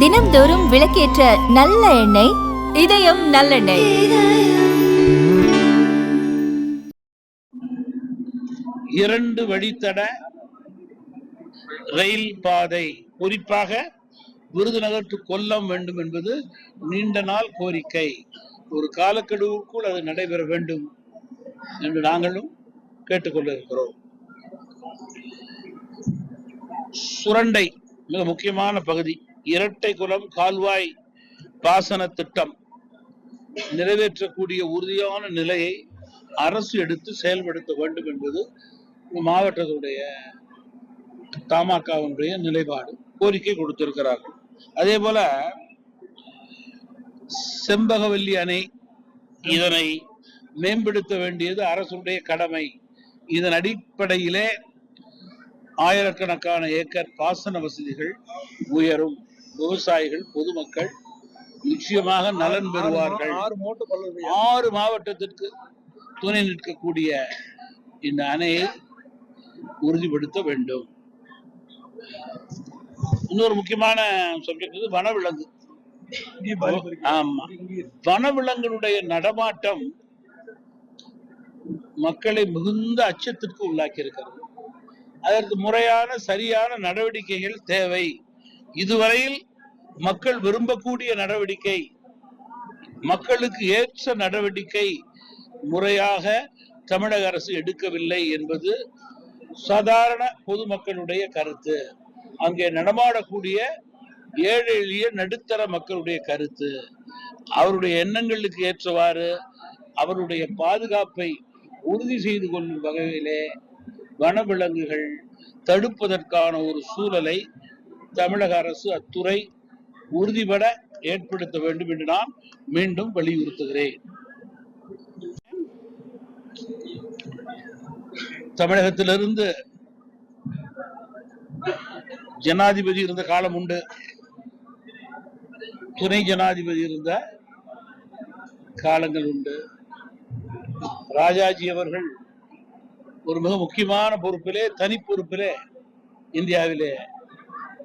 தினம்தோறும் விளக்கேற்ற நல்ல எண்ணெய் இதயம் நல்லெண்ணெய். இரண்டு வழித்தட ரயில் பாதை. குறிப்பாக விருதுநகர் டு கொல்லம் வேண்டும் என்பது நீண்ட நாள் கோரிக்கை. ஒரு காலக்கெடுவுக்குள் அது நடைபெற வேண்டும் என்று நாங்களும் கேட்டுக்கொள்ள இருக்கிறோம் சுரண்டை மிக முக்கியமான பகுதி இரட்டை குளம் கால்வாய் பாசன திட்டம் நிறைவேற்றக்கூடிய உறுதியான நிலையை அரசு எடுத்து செயல்படுத்த வேண்டும் என்பது மாவட்டத்துடைய தமாகவுடைய நிலைப்பாடு கோரிக்கை கொடுத்திருக்கிறார்கள். அதே போல செம்பகவல்லி அணை இதனை மேம்படுத்த வேண்டியது அரசுடைய கடமை. இதன் அடிப்படையிலே ஆயிரக்கணக்கான ஏக்கர் பாசன வசதிகள் உயரும். விவசாயிகள் பொதுமக்கள் நிச்சயமாக நலன் பெறுவார்கள். ஆறு மாவட்டத்திற்கு துணை நிற்கக்கூடிய இந்த அணையை உறுதிப்படுத்த வேண்டும். இன்னொரு முக்கியமான சப்ஜெக்ட் வனவிலங்கு. ஆமா. வனவிலங்குடைய நடமாட்டம் மக்களை மிகுந்த அச்சத்திற்கு உள்ளாக்கி இருக்கிறது அதற்கு முறையான சரியான நடவடிக்கைகள் தேவை. இதுவரையில் மக்கள் விரும்பக்கூடிய நடவடிக்கை மக்களுக்கு ஏற்ற நடவடிக்கை முறையாக தமிழக அரசு எடுக்கவில்லை என்பது சாதாரண பொதுமக்களுடைய கருத்து. அங்கே நடமாடக்கூடிய ஏழை எளிய நடுத்தர மக்களுடைய கருத்து. அவருடைய எண்ணங்களுக்கு ஏற்றவாறு அவருடைய பாதுகாப்பை உறுதி செய்து கொள்ளும் வகையிலே வனவிலங்குகள் தடுப்பதற்கான ஒரு சூழலை தமிழக அரசு அத்துறை உறுதிபட ஏற்படுத்த வேண்டும் என்று நான் மீண்டும் வலியுறுத்துகிறேன். தமிழகத்திலிருந்து ஜனாதிபதி இருந்த காலம் உண்டு. துணை ஜனாதிபதி இருந்த காலங்கள் உண்டு. ராஜாஜி அவர்கள் ஒரு மிக முக்கியமான பொறுப்பிலே தனி பொறுப்பிலே இந்தியாவிலே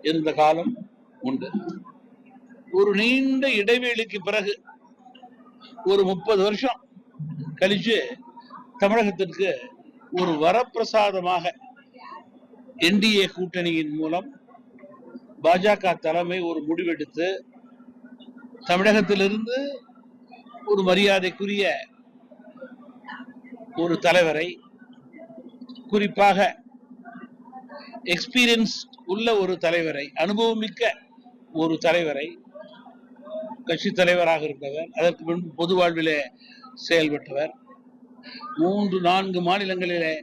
இருந்த காலம் உண்டு. ஒரு நீண்ட இடைவெளிக்கு பிறகு ஒரு முப்பது வருஷம் கழிச்சு தமிழகத்திற்கு ஒரு வரப்பிரசாதமாக என்டிஏ கூட்டணியின் மூலம் பாஜக தலைமை ஒரு முடிவெடுத்து தமிழகத்திலிருந்து ஒரு மரியாதைக்குரிய ஒரு தலைவரை குறிப்பாக எக்ஸ்பீரியன்ஸ் உள்ள ஒரு தலைவரை அனுபவமிக்க ஒரு தலைவரை கட்சி தலைவராக இருந்தவர் அதற்கு முன்பு பொது வாழ்விலே செயல்பட்டவர் மூன்று நான்கு மாநிலங்களிலே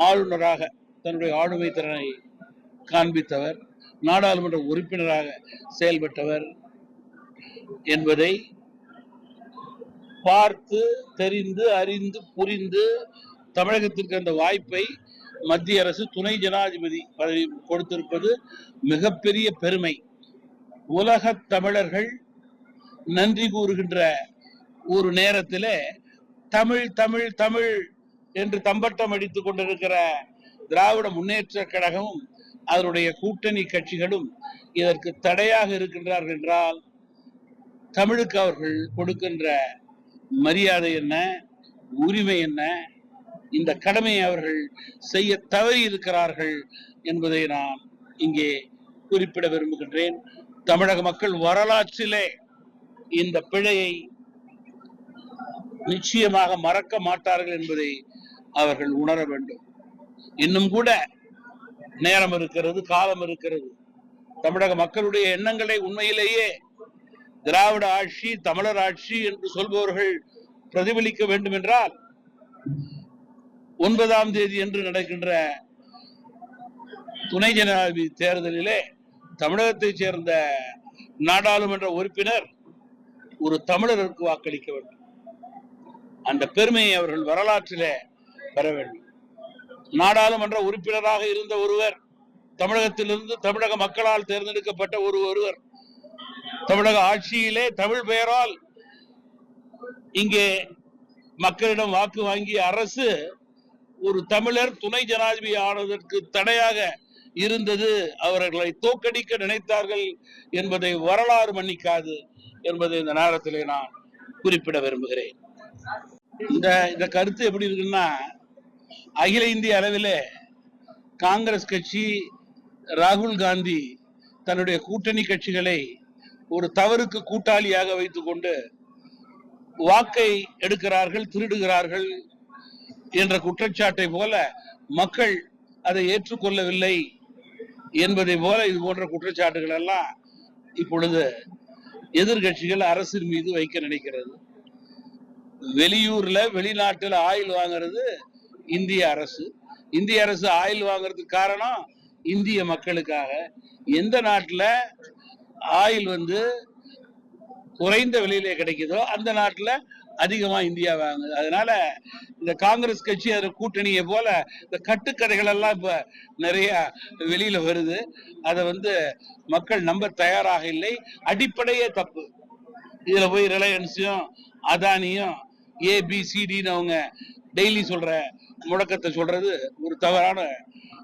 ஆளுநராக தன்னுடைய ஆளுமை திறனை காண்பித்தவர் நாடாளுமன்ற உறுப்பினராக செயல்பட்டவர் என்பதை பார்த்து தெரிந்து அறிந்து புரிந்து தமிழகத்திற்கு அந்த வாய்ப்பை மத்திய அரசு துணை ஜனாதிபதி பதவி கொடுத்திருப்பது மிகப்பெரிய பெருமை. உலக தமிழர்கள் நன்றி கூறுகின்ற ஒரு நேரத்தில் தமிழ் தமிழ் தமிழ் என்று தம்பட்டம் அடித்துக் கொண்டிருக்கிற திராவிட முன்னேற்ற கழகமும் அதனுடைய கூட்டணி கட்சிகளும் இதற்கு தடையாக இருக்கின்றார்கள் என்றால் தமிழுக்கு அவர்கள் கொடுக்கின்ற மரியாதை என்ன உரிமை என்ன இந்த கடமையை அவர்கள் செய்ய தவறி இருக்கிறார்கள் என்பதை நான் இங்கே குறிப்பிட விரும்புகின்றேன். தமிழக மக்கள் வரலாற்றிலே இந்த பிழையை நிச்சயமாக மறக்க மாட்டார்கள் என்பதை அவர்கள் உணர வேண்டும். இன்னும் கூட நேரம் இருக்கிறது காலம் இருக்கிறது. தமிழக மக்களுடைய எண்ணங்களை உண்மையிலேயே திராவிட ஆட்சி தமிழர் ஆட்சி என்று சொல்பவர்கள் பிரதிபலிக்க வேண்டும் என்றால் ஒன்பதாம் தேதி என்று நடக்கின்ற துணை ஜனாதிபதி தேர்தலிலே தமிழகத்தைச் சேர்ந்த நாடாளுமன்ற உறுப்பினர் ஒரு தமிழருக்கு வாக்களிக்க வேண்டும். அந்த பெருமையை அவர்கள் வரலாற்றிலே பெற வேண்டும். நாடாளுமன்ற உறுப்பினராக இருந்த ஒருவர் தமிழகத்திலிருந்து தமிழக மக்களால் தேர்ந்தெடுக்கப்பட்ட ஒரு ஒருவர் தமிழக ஆட்சியிலே தமிழ் பெயரால் இங்கே மக்களிடம் வாக்கு வாங்கிய அரசு ஒரு தமிழர் துணை ஜனாதிபதி ஆனதற்கு தடையாக இருந்தது. அவர்களை தோக்கடிக்க நினைத்தார்கள் என்பதை வரலாறு மன்னிக்காது என்பதை இந்த நேரத்திலே நான் குறிப்பிட விரும்புகிறேன். இந்த இந்த கருத்து எப்படி இருக்குன்னா அகில இந்திய அளவிலே காங்கிரஸ் கட்சி ராகுல் காந்தி தன்னுடைய கூட்டணி கட்சிகளை ஒரு தவறுக்கு கூட்டாளியாக வைத்துக்கொண்டு வாக்கை எடுக்கிறார்கள் திருடுகிறார்கள் என்ற குற்றச்சாட்டை போல மக்கள் அதை ஏற்றுக்கொள்ளவில்லை என்பதை போல இது போன்ற குற்றச்சாட்டுகள் எல்லாம் இப்பொழுது எதிர்கட்சிகள் அரசின் மீது வைக்க நினைக்கிறது. வெளியூர்ல வெளிநாட்டுல ஆயில் வாங்குறது இந்திய அரசு. இந்திய அரசு ஆயில் வாங்குறதுக்கு காரணம் இந்திய மக்களுக்காக. எந்த நாட்டுல ஆயில் வந்து குறைந்த விலையிலே கிடைக்குதோ அந்த நாட்டுல அதிகமா இந்தியா வாங்குது அதனால இந்த காங்கிரஸ் கட்சி அது கூட்டணியை போல இந்த கட்டுக்கதைகள் எல்லாம் இப்ப நிறைய வெளியில வருது. அதை வந்து மக்கள் நம்ப தயாராக இல்லை. அடிப்படையே தப்பு. இதுல போய் ரிலையன்ஸையும் அதானியும் ஏபிசிடின்னு அவங்க டெய்லி சொல்ற முழக்கத்தை சொல்றது ஒரு தவறான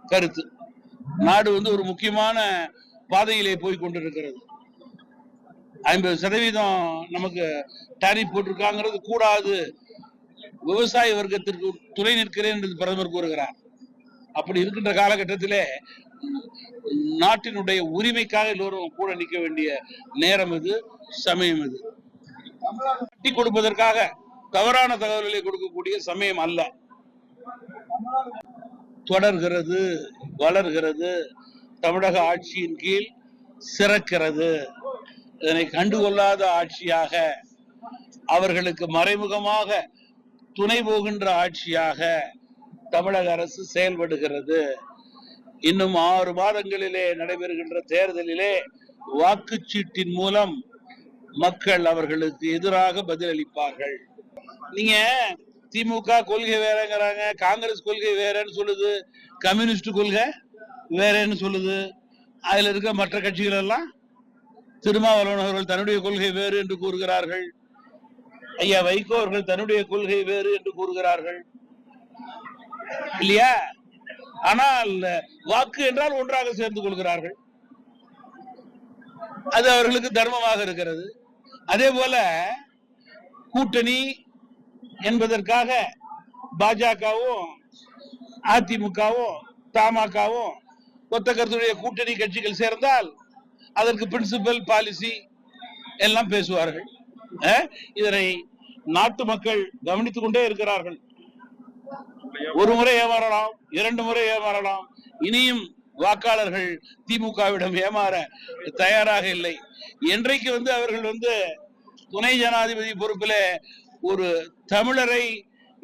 கருத்து. நாடு வந்து ஒரு முக்கியமான பாதையிலே போய் கொண்டிருக்கிறது. ஐம்பது சதவீதம் நமக்கு டாரிஃப் போட்டிருக்காங்கிறது கூடாது. விவசாய வர்க்கத்திற்கு துணை நிற்கிறேன் என்று பிரதமர் கூறுகிறார். அப்படி இருக்கின்ற காலகட்டத்திலே நாட்டினுடைய உரிமைக்காக எல்லோரும் கூட நிற்க வேண்டிய நேரம் இது சமயம் இது. கட்டி கொடுப்பதற்காக தவறான தகவல்களை கொடுக்கக்கூடிய சமயம் அல்ல. தொடர்கிறது வளர்கிறது தமிழக ஆட்சியின் கீழ் சிறக்கிறது. இதனை கண்டுகொள்ளாத ஆட்சியாக அவர்களுக்கு மறைமுகமாக துணை போகின்ற ஆட்சியாக தமிழக அரசு செயல்படுகிறது. இன்னும் ஆறு மாதங்களிலே நடைபெறுகின்ற தேர்தலிலே வாக்குச்சீட்டின் மூலம் மக்கள் அவர்களுக்கு எதிராக பதிலளிப்பார்கள். நீங்க திமுக கொள்கை வேறங்கிறாங்க காங்கிரஸ் கொள்கை வேறன்னு சொல்லுது கம்யூனிஸ்ட் கொள்கை வேறன்னு சொல்லுது. அதுல இருக்க மற்ற கட்சிகள் எல்லாம் திருமாவளவன் அவர்கள் தன்னுடைய கொள்கை வேறு என்று கூறுகிறார்கள். ஐயா வைகோ அவர்கள் தன்னுடைய கொள்கை வேறு என்று கூறுகிறார்கள். இல்லையா? ஆனால் வாக்கு என்றால் ஒன்றாக சேர்ந்து கொள்கிறார்கள். அது அவர்களுக்கு தர்மமாக இருக்கிறது. அதே போல கூட்டணி என்பதற்காக பாஜகவும் அதிமுகவும் தமாகவும் கொத்த கருத்துடைய கூட்டணி கட்சிகள் சேர்ந்தால் அதற்கு பிரின்சிபல் பாலிசி எல்லாம் பேசுவார்கள். இதனை நாட்டு மக்கள் கவனித்துக் கொண்டே இருக்கிறார்கள். ஒரு முறை ஏமாறலாம் இரண்டு முறை ஏமாறலாம். இனியும் வாக்காளர்கள் திமுகவிடம் ஏமாற தயாராக இல்லை. என்றைக்கு வந்து அவர்கள் வந்து துணை ஜனாதிபதி பொறுப்பில் ஒரு தமிழரை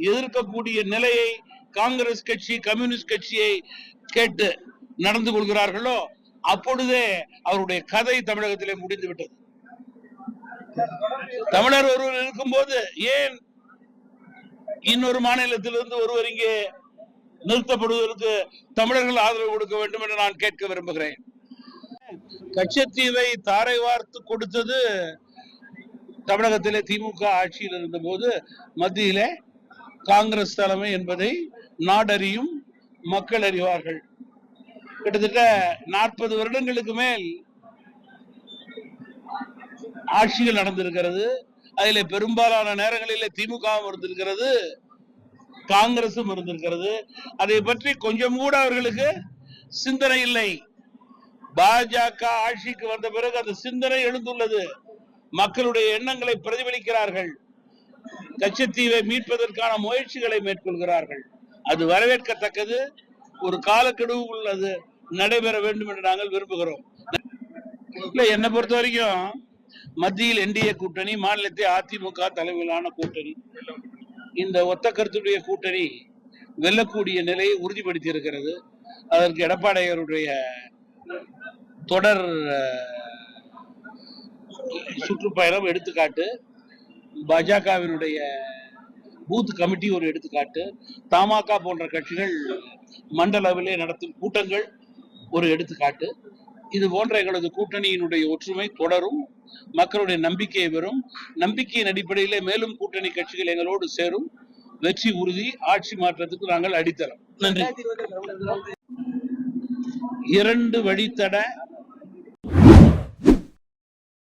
எதிர்க்கக்கூடிய நிலையை காங்கிரஸ் கட்சி கம்யூனிஸ்ட் கட்சியை கேட்டு நடந்து கொள்கிறார்களோ அப்பொழுதே அவருடைய கதை தமிழகத்திலே முடிந்து விட்டது தமிழர் ஒருவர் இருக்கும்போது ஏன் இன்னொரு மாநிலத்திலிருந்து ஒருவர் இங்கே நிறுத்தப்படுவதற்கு தமிழர்கள் ஆதரவு கொடுக்க வேண்டும் என்று நான் கேட்க விரும்புகிறேன். கச்சத்தீவை தாரை வார்த்து கொடுத்தது தமிழகத்திலே திமுக ஆட்சியில் இருந்தபோது மத்தியிலே காங்கிரஸ் தலைமை என்பதை நாடறியும் மக்கள் அறிவார்கள். கிட்டத்தட்ட நாற்பது வருடங்களுக்கு மேல் ஆட்சிகள் நடந்திருக்கிறது. அதில் பெரும்பாலான நேரங்களில் திமுகவும் இருந்திருக்கிறது காங்கிரசும் இருந்திருக்கிறது. அதை பற்றி கொஞ்சம் கூட அவர்களுக்கு சிந்தனை இல்லை. பாஜக ஆட்சிக்கு வந்த பிறகு அந்த சிந்தனை எழுந்துள்ளது. மக்களுடைய எண்ணங்களை பிரதிபலிக்கிறார்கள். கச்சத்தீவை மீட்பதற்கான முயற்சிகளை மேற்கொள்கிறார்கள். அது வரவேற்கத்தக்கது. ஒரு காலக்கெடுவு உள்ளது. நடைபெற வேண்டும் என்று நாங்கள் விரும்புகிறோம். இல்ல என்னை பொறுத்த வரைக்கும் மத்தியில் என்டிஏ கூட்டணி மாநிலத்தை அதிமுக தலைமையிலான கூட்டணி இந்த ஒத்த கருத்துடைய கூட்டணி வெல்லக்கூடிய நிலையை உறுதிப்படுத்தி இருக்கிறது அதற்கு எடப்பாடியாருடைய தொடர் சுற்றுப்பயணம் எடுத்துக்காட்டு பாஜகவினுடைய பூத் கமிட்டி ஒரு எடுத்துக்காட்டு தமாக போன்ற கட்சிகள் மண்டலவிலே நடத்தும் கூட்டங்கள் ஒரு எடுத்துக்காட்டு. இது போன்ற எங்களது கூட்டணியினுடைய ஒற்றுமை தொடரும் மக்களுடைய நம்பிக்கையை பெறும் நம்பிக்கையின் அடிப்படையிலே மேலும் கூட்டணி கட்சிகள் எங்களோடு சேரும். வெற்றி உறுதி ஆட்சி மாற்றத்துக்கு நாங்கள் அடித்தரோம் நன்றி. இரண்டு வழித்தட